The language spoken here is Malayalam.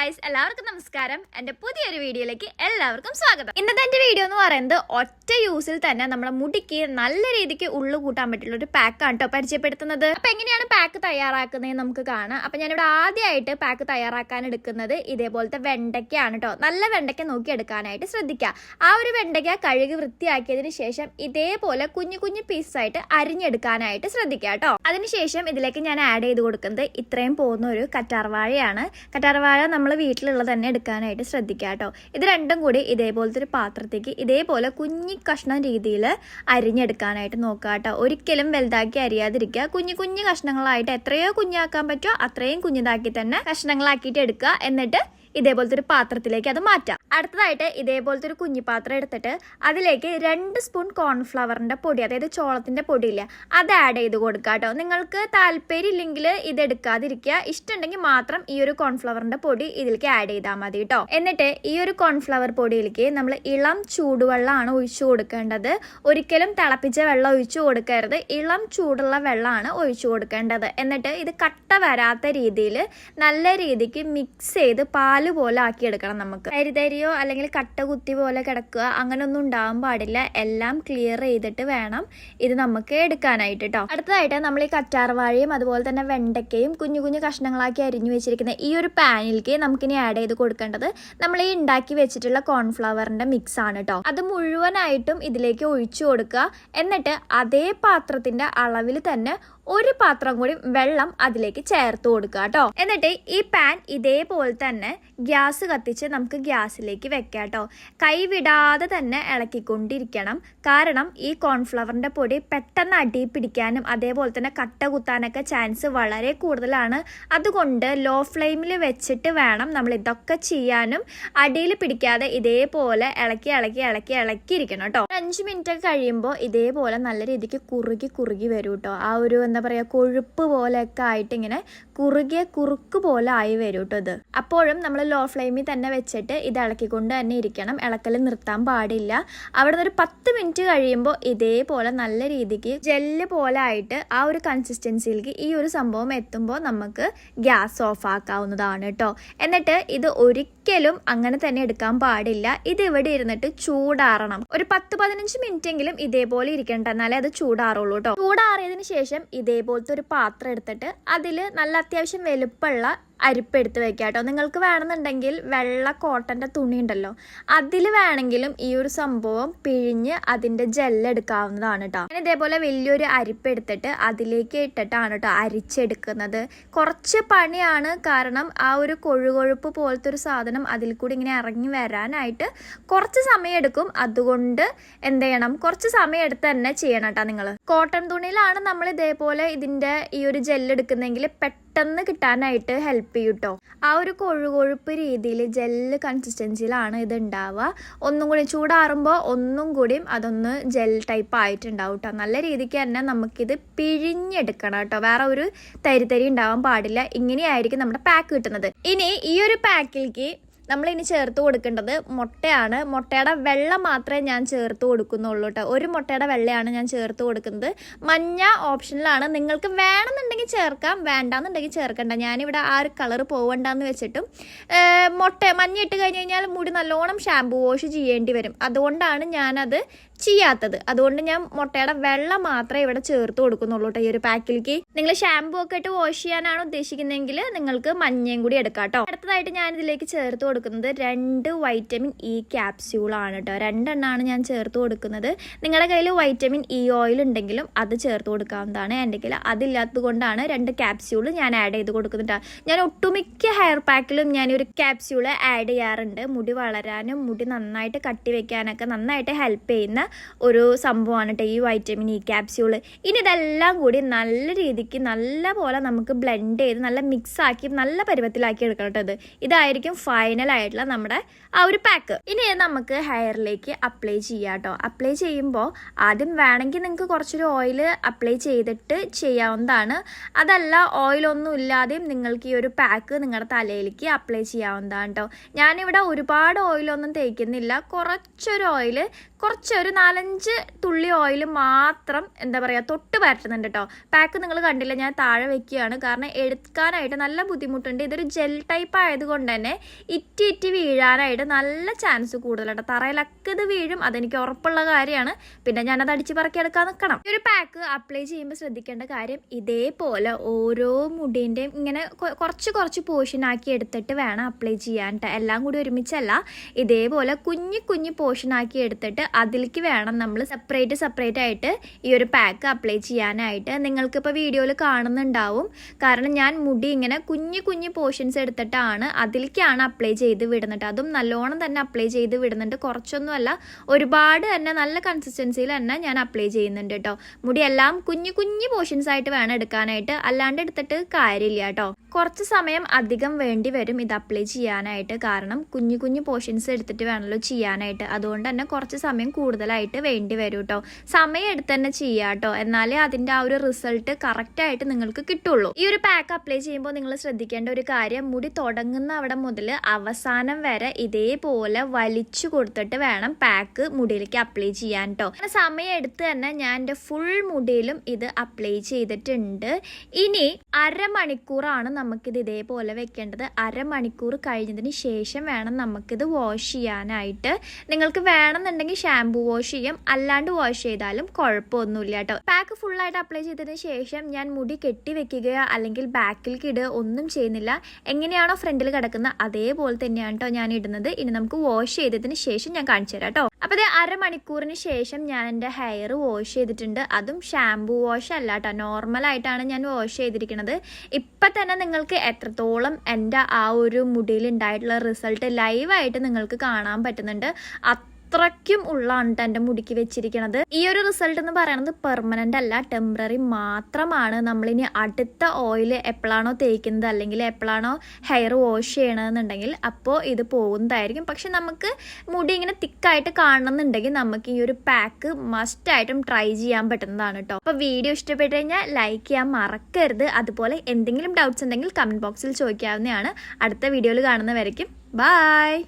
ഗായ്സ് എല്ലാവർക്കും നമസ്കാരം. എന്റെ പുതിയൊരു വീഡിയോയിലേക്ക് എല്ലാവർക്കും സ്വാഗതം. ഇന്നത്തെ എന്റെ വീഡിയോ എന്ന് പറയുന്നത് ഒറ്റ യൂസിൽ തന്നെ നമ്മുടെ മുടിക്ക് നല്ല രീതിക്ക് ഉള്ളു കൂട്ടാൻ പറ്റുള്ള ഒരു പാക്കാണ് കേട്ടോ പരിചയപ്പെടുത്തുന്നത്. അപ്പൊ എങ്ങനെയാണ് പാക്ക് തയ്യാറാക്കുന്നത് നമുക്ക് കാണാം. അപ്പൊ ഞാനിവിടെ ആദ്യമായിട്ട് പാക്ക് തയ്യാറാക്കാൻ എടുക്കുന്നത് ഇതേപോലത്തെ വെണ്ടയ്ക്കയാണ് കേട്ടോ നല്ല വെണ്ടയ്ക്ക നോക്കി എടുക്കാനായിട്ട് ശ്രദ്ധിക്കുക ആ ഒരു വെണ്ടയ്ക്ക കഴുകി വൃത്തിയാക്കിയതിന് ശേഷം ഇതേപോലെ കുഞ്ഞു കുഞ്ഞു പീസായിട്ട് അരിഞ്ഞെടുക്കാനായിട്ട് ശ്രദ്ധിക്കുക കേട്ടോ അതിനുശേഷം ഇതിലേക്ക് ഞാൻ ആഡ് ചെയ്ത് കൊടുക്കുന്നത് ഇത്രയും പോകുന്ന ഒരു കറ്റാർവാഴയാണ്. കറ്റാർവാഴ നമ്മൾ വീട്ടിലുള്ളത് തന്നെ എടുക്കാനായിട്ട് ശ്രദ്ധിക്കുക കേട്ടോ. ഇത് രണ്ടും കൂടി ഇതേപോലത്തെ ഒരു പാത്രത്തേക്ക് ഇതേപോലെ കുഞ്ഞി കഷ്ണം രീതിയിൽ അരിഞ്ഞെടുക്കാനായിട്ട് നോക്കുക കേട്ടോ. ഒരിക്കലും വലുതാക്കി അരിയാതിരിക്കുക. കുഞ്ഞു കുഞ്ഞു കഷ്ണങ്ങളായിട്ട് എത്രയോ കുഞ്ഞാക്കാൻ പറ്റുമോ അത്രയും കുഞ്ഞിതാക്കി തന്നെ കഷ്ണങ്ങളാക്കിയിട്ട് എടുക്കുക. എന്നിട്ട് ഇതേപോലത്തെ ഒരു പാത്രത്തിലേക്ക് അത് മാറ്റാം. അടുത്തതായിട്ട് ഇതേപോലത്തെ ഒരു കുഞ്ഞിപ്പാത്രം എടുത്തിട്ട് അതിലേക്ക് രണ്ട് സ്പൂൺ കോൺഫ്ലവറിന്റെ പൊടി അതായത് ചോളത്തിന്റെ പൊടിയില്ല അത് ആഡ് ചെയ്ത് കൊടുക്കുക കേട്ടോ നിങ്ങൾക്ക് താല്പര്യം ഇല്ലെങ്കിൽ ഇത് എടുക്കാതിരിക്കുക. ഇഷ്ടമുണ്ടെങ്കിൽ മാത്രം ഈ ഒരു കോൺഫ്ലവറിന്റെ പൊടി ഇതിലേക്ക് ആഡ് ചെയ്താൽ മതി കേട്ടോ എന്നിട്ട് ഈ ഒരു കോൺഫ്ലവർ പൊടിയിലേക്ക് നമ്മൾ ഇളം ചൂടുവെള്ളമാണ് ഒഴിച്ചു കൊടുക്കേണ്ടത്. ഒരിക്കലും തിളപ്പിച്ച വെള്ളം ഒഴിച്ചു കൊടുക്കരുത്. ഇളം ചൂടുള്ള വെള്ളമാണ് ഒഴിച്ചു കൊടുക്കേണ്ടത്. എന്നിട്ട് ഇത് കട്ട വരാത്ത രീതിയിൽ നല്ല രീതിക്ക് മിക്സ് ചെയ്ത് പാൽ പോലെ ആക്കിയെടുക്കണം നമുക്ക്. തരിതരിയോ അല്ലെങ്കിൽ കട്ട കുത്തി പോലെ കിടക്കുക അങ്ങനെയൊന്നും ഉണ്ടാവാൻ പാടില്ല. എല്ലാം ക്ലിയർ ചെയ്തിട്ട് വേണം ഇത് നമുക്ക് എടുക്കാനായിട്ട് കേട്ടോ അടുത്തതായിട്ട് നമ്മൾ ഈ കറ്റാർവാഴയും അതുപോലെ തന്നെ വെണ്ടയ്ക്കയും കുഞ്ഞു കുഞ്ഞു കഷ്ണങ്ങളാക്കി അരിഞ്ഞു വെച്ചിരിക്കുന്ന ഈ ഒരു പാനിലേക്ക് നമുക്കിനി ആഡ് ചെയ്ത് കൊടുക്കേണ്ടത് നമ്മൾ ഈ ഉണ്ടാക്കി വെച്ചിട്ടുള്ള കോൺഫ്ലവറിന്റെ മിക്സ് ആണ് കേട്ടോ അത് മുഴുവനായിട്ടും ഇതിലേക്ക് ഒഴിച്ചു കൊടുക്കുക. എന്നിട്ട് അതേ പാത്രത്തിന്റെ അളവിൽ തന്നെ ഒരു പാത്രം കൂടി വെള്ളം അതിലേക്ക് ചേർത്ത് കൊടുക്കുക കേട്ടോ. എന്നിട്ട് ഈ പാൻ ഇതേപോലെ തന്നെ ഗ്യാസ് കത്തിച്ച് നമുക്ക് ഗ്യാസിലേക്ക് വെക്കാം കേട്ടോ. കൈവിടാതെ തന്നെ ഇളക്കിക്കൊണ്ടിരിക്കണം. കാരണം ഈ കോൺഫ്ലവറിന്റെ പൊടി പെട്ടെന്ന് അടി പിടിക്കാനും അതേപോലെ തന്നെ കട്ട കുത്താനൊക്കെ ചാൻസ് വളരെ കൂടുതലാണ്. അതുകൊണ്ട് ലോ ഫ്ലെയിമിൽ വെച്ചിട്ട് വേണം നമ്മൾ ഇതൊക്കെ ചെയ്യാനും. അടിയിൽ പിടിക്കാതെ ഇതേപോലെ ഇളക്കി ഇളക്കി ഇളക്കി ഇളക്കിയിരിക്കണം കേട്ടോ. അഞ്ച് മിനിറ്റ് ഒക്കെ കഴിയുമ്പോൾ ഇതേപോലെ നല്ല രീതിക്ക് കുറുകി കുറുകി വരും കേട്ടോ. ആ ഒരു എന്താ പറയുക കൊഴുപ്പ് പോലെയൊക്കെ ആയിട്ട് ഇങ്ങനെ കുറുകിയ കുറുക്ക് പോലെ ആയി വരും കേട്ടോ ഇത്. അപ്പോഴും നമ്മൾ ലോ ഫ്ലെയിമിൽ തന്നെ വെച്ചിട്ട് ഇത് ഇളക്കിക്കൊണ്ട് തന്നെ ഇരിക്കണം. ഇളക്കൽ നിർത്താൻ പാടില്ല. അവിടെ നിന്ന് ഒരു പത്ത് മിനിറ്റ് കഴിയുമ്പോൾ ഇതേപോലെ നല്ല രീതിക്ക് ജെല്ല് പോലെ ആയിട്ട് ആ ഒരു കൺസിസ്റ്റൻസിയിലേക്ക് ഈ ഒരു സംഭവം എത്തുമ്പോൾ നമുക്ക് ഗ്യാസ് ഓഫ് ആക്കാവുന്നതാണ് കേട്ടോ എന്നിട്ട് ഇത് ഒരിക്കലും അങ്ങനെ തന്നെ എടുക്കാൻ പാടില്ല. ഇത് ഇവിടെ ഇരുന്നിട്ട് ചൂടാറണം. ഒരു പത്ത് പതിനഞ്ച് മിനിറ്റ് എങ്കിലും ഇതേപോലെ ഇരിക്കണ്ട. എന്നാലേ അത് ചൂടാറുള്ളൂ കേട്ടോ ചൂടാറിയതിന് ശേഷം ഇതേപോലത്തെ ഒരു പാത്രം എടുത്തിട്ട് അതിൽ നല്ല അത്യാവശ്യം വലുപ്പമുള്ള അരിപ്പ് വയ്ക്കുക കേട്ടോ. നിങ്ങൾക്ക് വേണമെന്നുണ്ടെങ്കിൽ വെള്ള കോട്ടന്റെ തുണി ഉണ്ടല്ലോ. അതിൽ വേണമെങ്കിലും ഈ ഒരു സംഭവം പിഴിഞ്ഞ് അതിന്റെ ജെല്ലെടുക്കാവുന്നതാണ് കേട്ടോ. ഞാൻ ഇതേപോലെ വലിയൊരു അരിപ്പെടുത്തിട്ട് അതിലേക്ക് ഇട്ടിട്ടാണ് കേട്ടോ അരിച്ചെടുക്കുന്നത്. കുറച്ച് പണിയാണ് കാരണം ആ ഒരു കൊഴുകൊഴുപ്പ് പോലത്തെ ഒരു സാധനം അതിൽ കൂടി ഇങ്ങനെ ഇറങ്ങി വരാനായിട്ട് കുറച്ച് സമയം എടുക്കും. അതുകൊണ്ട് എന്ത് ചെയ്യണം? കുറച്ച് സമയം എടുത്ത് തന്നെ ചെയ്യണം കേട്ടോ നിങ്ങൾ. കോട്ടൺ തുണിയിലാണ് നമ്മൾ ഇതേപോലെ ഇതിന്റെ ഈ ഒരു ജെല്ല് എടുക്കുന്നതെങ്കിൽ പെട്ടെന്ന് കിട്ടാനായിട്ട് ഹെൽപ്പ് ചെയ്യും കേട്ടോ ആ ഒരു കൊഴുകൊഴുപ്പ് രീതിയിൽ ജെല്ല് കൺസിസ്റ്റൻസിയിലാണ് ഇത് ഉണ്ടാവുക ഒന്നും കൂടി ചൂടാറുമ്പോൾ ഒന്നും കൂടിയും അതൊന്ന് ജെൽ ടൈപ്പ് ആയിട്ടുണ്ടാവും കേട്ടോ നല്ല രീതിക്ക് തന്നെ നമുക്കിത് പിഴിഞ്ഞെടുക്കണം കേട്ടോ വേറെ ഒരു തരി തരി ഉണ്ടാവാൻ പാടില്ല. ഇങ്ങനെയായിരിക്കും നമ്മുടെ പാക്ക് കിട്ടുന്നത്. ഇനി ഈ ഒരു പാക്കിലേക്ക് നമ്മൾ ഇനി ചേർത്ത് കൊടുക്കേണ്ടത് മുട്ടയാണ്. മുട്ടയുടെ വെള്ള മാത്രമേ ഞാൻ ചേർത്ത് കൊടുക്കുന്നുള്ളൂ കേട്ടോ. ഒരു മുട്ടയുടെ വെള്ളയാണ് ഞാൻ ചേർത്ത് കൊടുക്കുന്നത്. മഞ്ഞ ഓപ്ഷനിലാണ്. നിങ്ങൾക്ക് വേണമെന്നുണ്ടെങ്കിൽ ചേർക്കാം വേണ്ടാന്നുണ്ടെങ്കിൽ ചേർക്കണ്ട. ഞാനിവിടെ ആ ഒരു കളർ പോവണ്ടെന്ന് വെച്ചിട്ടും മുട്ട മഞ്ഞ ഇട്ട് കഴിഞ്ഞ് കഴിഞ്ഞാൽ മുടി നല്ലോണം ഷാമ്പു വാഷ് ചെയ്യേണ്ടി വരും. അതുകൊണ്ടാണ് ഞാനത് ചെയ്യാത്തത്. അതുകൊണ്ട് ഞാൻ മുട്ടയുടെ വെള്ള മാത്രമേ ഇവിടെ ചേർത്ത് കൊടുക്കുന്നുള്ളൂ കേട്ടോ ഈ ഒരു പാക്കിലേക്ക്. നിങ്ങൾ ഷാമ്പു ഒക്കെ ഇട്ട് വാഷ് ചെയ്യാനാണ് ഉദ്ദേശിക്കുന്നതെങ്കിൽ നിങ്ങൾക്ക് മഞ്ഞയും കൂടി എടുക്കാം കേട്ടോ. അടുത്തതായിട്ട് ഞാൻ ഇതിലേക്ക് ചേർത്ത് കൊടുക്കുന്നത് രണ്ട് വൈറ്റമിൻ ഇ ക്യാപ്സ്യൂളാണ് കേട്ടോ. രണ്ടെണ്ണമാണ് ഞാൻ ചേർത്ത് കൊടുക്കുന്നത്. നിങ്ങളുടെ കയ്യിൽ വൈറ്റമിൻ ഇ ഓയിൽ ഉണ്ടെങ്കിലും അത് ചേർത്ത് കൊടുക്കാവുന്നതാണ്. എന്റെ കയ്യിൽ അതില്ലാത്തത് കൊണ്ടാണ് രണ്ട് ക്യാപ്സ്യൂൾ ഞാൻ ആഡ് ചെയ്ത് കൊടുക്കുന്നുണ്ട് ഞാൻ ഒട്ടുമിക്ക ഹെയർ പാക്കിലും ഞാൻ ഒരു ക്യാപ്സ്യൂൾ ആഡ് ചെയ്യാറുണ്ട്. മുടി വളരാനും മുടി നന്നായിട്ട് കട്ടി വെക്കാനൊക്കെ നന്നായിട്ട് ഹെൽപ്പ് ചെയ്യുന്ന ഒരു സംഭവമാണ് കേട്ടോ ഈ വൈറ്റമിൻ ഇ ക്യാപ്സ്യൂൾ ഇനി ഇതെല്ലാം കൂടി നല്ല രീതിക്ക് നല്ല പോലെ നമുക്ക് ബ്ലെൻഡ് ചെയ്ത് നല്ല മിക്സ് ആക്കി നല്ല പരുവത്തിലാക്കി എടുക്കണം കേട്ടോ ഇത്. ഇതായിരിക്കും ഫൈനൽ ആയിട്ടുള്ള നമ്മുടെ ആ ഒരു പാക്ക് ഇനി നമുക്ക് ഹെയറിലേക്ക് അപ്ലൈ ചെയ്യാം കേട്ടോ. അപ്ലൈ ചെയ്യുമ്പോൾ ആദ്യം വേണമെങ്കിൽ നിങ്ങൾക്ക് കുറച്ചൊരു ഓയിൽ അപ്ലൈ ചെയ്തിട്ട് ചെയ്യാവുന്നതാണ്. അതല്ല ഓയിലൊന്നും ഇല്ലാതെയും നിങ്ങൾക്ക് ഈ ഒരു പാക്ക് നിങ്ങളുടെ തലയിലേക്ക് അപ്ലൈ ചെയ്യാവുന്നതാണ് കേട്ടോ. ഞാനിവിടെ ഒരുപാട് ഓയിലൊന്നും തേക്കുന്നില്ല. കുറച്ചൊരു ഓയിൽ കുറച്ചൊരു നാലഞ്ച് തുള്ളി ഓയിൽ മാത്രം എന്താ പറയുക തൊട്ട് വരട്ടുന്നുണ്ട് കേട്ടോ പാക്ക് നിങ്ങൾ കണ്ടില്ല ഞാൻ താഴെ വെക്കുകയാണ്. കാരണം എടുക്കാനായിട്ട് നല്ല ബുദ്ധിമുട്ടുണ്ട്. ഇതൊരു ജെൽ ടൈപ്പ് ആയതുകൊണ്ട് തന്നെ ഇറ്റി ഇറ്റി വീഴാനായിട്ട് നല്ല ചാൻസ് കൂടുതലുണ്ട് തറയിലൊക്കെ ഇത് വീഴും അതെനിക്ക് ഉറപ്പുള്ള കാര്യമാണ്. പിന്നെ ഞാനത് അടിച്ച് പറക്കി എടുക്കാൻ നിൽക്കണം ഈ ഒരു പാക്ക് അപ്ലൈ ചെയ്യുമ്പോൾ ശ്രദ്ധിക്കേണ്ട കാര്യം ഇതേപോലെ ഓരോ മുടീന്റെയും ഇങ്ങനെ കുറച്ച് കുറച്ച് പോർഷൻ ആക്കി എടുത്തിട്ട് വേണം അപ്ലൈ ചെയ്യാൻ. എല്ലാം കൂടി ഒരുമിച്ചല്ല ഇതേപോലെ കുഞ്ഞു കുഞ്ഞു പോർഷൻ ആക്കി എടുത്തിട്ട് അതിലേക്ക് വേണം നമ്മൾ സെപ്പറേറ്റ് സെപ്പറേറ്റ് ആയിട്ട് ഈ ഒരു പാക്ക് അപ്ലൈ ചെയ്യാനായിട്ട്. നിങ്ങൾക്കിപ്പോൾ വീഡിയോയിൽ കാണുന്നുണ്ടാവും. കാരണം ഞാൻ മുടി ഇങ്ങനെ കുഞ്ഞു കുഞ്ഞു പോർഷൻസ് എടുത്തിട്ടാണ് അതിലേക്കാണ് അപ്ലൈ ചെയ്ത് വിടുന്നത്. അതും നല്ലോണം തന്നെ അപ്ലൈ ചെയ്ത് വിടുന്നുണ്ട്. കുറച്ചൊന്നുമല്ല ഒരുപാട് തന്നെ നല്ല കൺസിസ്റ്റൻസിയിൽ തന്നെ ഞാൻ അപ്ലൈ ചെയ്യുന്നുണ്ട് കേട്ടോ. മുടി എല്ലാം കുഞ്ഞു കുഞ്ഞു പോർഷൻസ് ആയിട്ട് വേണം എടുക്കാനായിട്ട്. അല്ലാണ്ട് എടുത്തിട്ട് കാര്യമില്ല കേട്ടോ. കുറച്ച് സമയം അധികം വേണ്ടി വരും ഇത് അപ്ലൈ ചെയ്യാനായിട്ട്. കാരണം കുഞ്ഞു കുഞ്ഞു പോർഷൻസ് എടുത്തിട്ട് വേണമല്ലോ ചെയ്യാനായിട്ട്. അതുകൊണ്ട് തന്നെ കുറച്ച് സമയം കൂടുതലായിട്ട് വേണ്ടി വരും കേട്ടോ. സമയം എടുത്ത് തന്നെ ചെയ്യാം കേട്ടോ. എന്നാലേ അതിന്റെ ആ ഒരു റിസൾട്ട് കറക്റ്റായിട്ട് നിങ്ങൾക്ക് കിട്ടുള്ളൂ. ഈ ഒരു പാക്ക് അപ്ലൈ ചെയ്യുമ്പോൾ നിങ്ങൾ ശ്രദ്ധിക്കേണ്ട ഒരു കാര്യം മുടി തുടങ്ങുന്ന അവിടെ മുതൽ അവസാനം വരെ ഇതേപോലെ വലിച്ചു കൊടുത്തിട്ട് വേണം പാക്ക് മുടിയിലേക്ക് അപ്ലൈ ചെയ്യാൻ കേട്ടോ. അങ്ങനെ സമയം എടുത്ത് തന്നെ ഞാൻ എന്റെ ഫുൾ മുടിയിലും ഇത് അപ്ലൈ ചെയ്തിട്ടുണ്ട്. ഇനി അരമണിക്കൂറാണ് നമുക്കിത് ഇതേപോലെ വെക്കേണ്ടത് അരമണിക്കൂർ കഴിഞ്ഞതിന് ശേഷം വേണം നമുക്കിത് വാഷ് ചെയ്യാനായിട്ട്. നിങ്ങൾക്ക് വേണമെന്നുണ്ടെങ്കിൽ ഷാംപൂ വാഷ് ചെയ്യാം. അല്ലാണ്ട് വാഷ് ചെയ്താലും കുഴപ്പമൊന്നുമില്ല കേട്ടോ. പാക്ക് ഫുള്ളായിട്ട് അപ്ലൈ ചെയ്തതിന് ശേഷം ഞാൻ മുടി കെട്ടി വെക്കുകയോ അല്ലെങ്കിൽ ബാക്കിലേക്ക് ഇടുക ഒന്നും ചെയ്യുന്നില്ല. എങ്ങനെയാണോ ഫ്രണ്ടിൽ കിടക്കുന്ന അതേപോലെ തന്നെയാണ് കേട്ടോ ഞാൻ ഇടുന്നത്. ഇനി നമുക്ക് വാഷ് ചെയ്തതിന് ശേഷം ഞാൻ കാണിച്ചു തരാം കേട്ടോ. അപ്പോൾ ഇത് അരമണിക്കൂറിന് ശേഷം ഞാൻ എന്റെ ഹെയർ വാഷ് ചെയ്തിട്ടുണ്ട്. അതും ഷാംപൂ വാഷ് അല്ല കേട്ടോ. നോർമലായിട്ടാണ് ഞാൻ വാഷ് ചെയ്തിരിക്കുന്നത്. ഇപ്പം തന്നെ നിങ്ങൾക്ക് എത്രത്തോളം എന്റെ ആ ഒരു മുടിയിൽ ഉണ്ടായിട്ടുള്ള റിസൾട്ട് ലൈവായിട്ട് നിങ്ങൾക്ക് കാണാൻ പറ്റുന്നുണ്ട്. അത്രയ്ക്കും ഉള്ളാണ് എന്റെ മുടിക്ക് വെച്ചിരിക്കുന്നത് ഈ ഒരു റിസൾട്ട് എന്ന് പറയുന്നത് പെർമനന്റ് അല്ല ടെമ്പററി മാത്രമാണ്. നമ്മളിനി അടുത്ത ഓയിൽ എപ്പോഴാണോ തേക്കുന്നത് അല്ലെങ്കിൽ എപ്പോഴാണോ ഹെയർ വാഷ് ചെയ്യണമെന്നുണ്ടെങ്കിൽ അപ്പോൾ ഇത് പോകുന്നതായിരിക്കും. പക്ഷെ നമുക്ക് മുടി ഇങ്ങനെ തിക്കായിട്ട് കാണണമെന്നുണ്ടെങ്കിൽ നമുക്ക് ഈ ഒരു പാക്ക് മസ്റ്റായിട്ടും ട്രൈ ചെയ്യാൻ പറ്റുന്നതാണ് കേട്ടോ അപ്പോൾ വീഡിയോ ഇഷ്ടപ്പെട്ട് കഴിഞ്ഞാൽ ലൈക്ക് ചെയ്യാൻ മറക്കരുത്. അതുപോലെ എന്തെങ്കിലും ഡൗട്ട്സ് ഉണ്ടെങ്കിൽ കമന്റ് ബോക്സിൽ ചോദിക്കാവുന്നതാണ്. അടുത്ത വീഡിയോയിൽ കാണുന്നവരേക്കും. ബായ്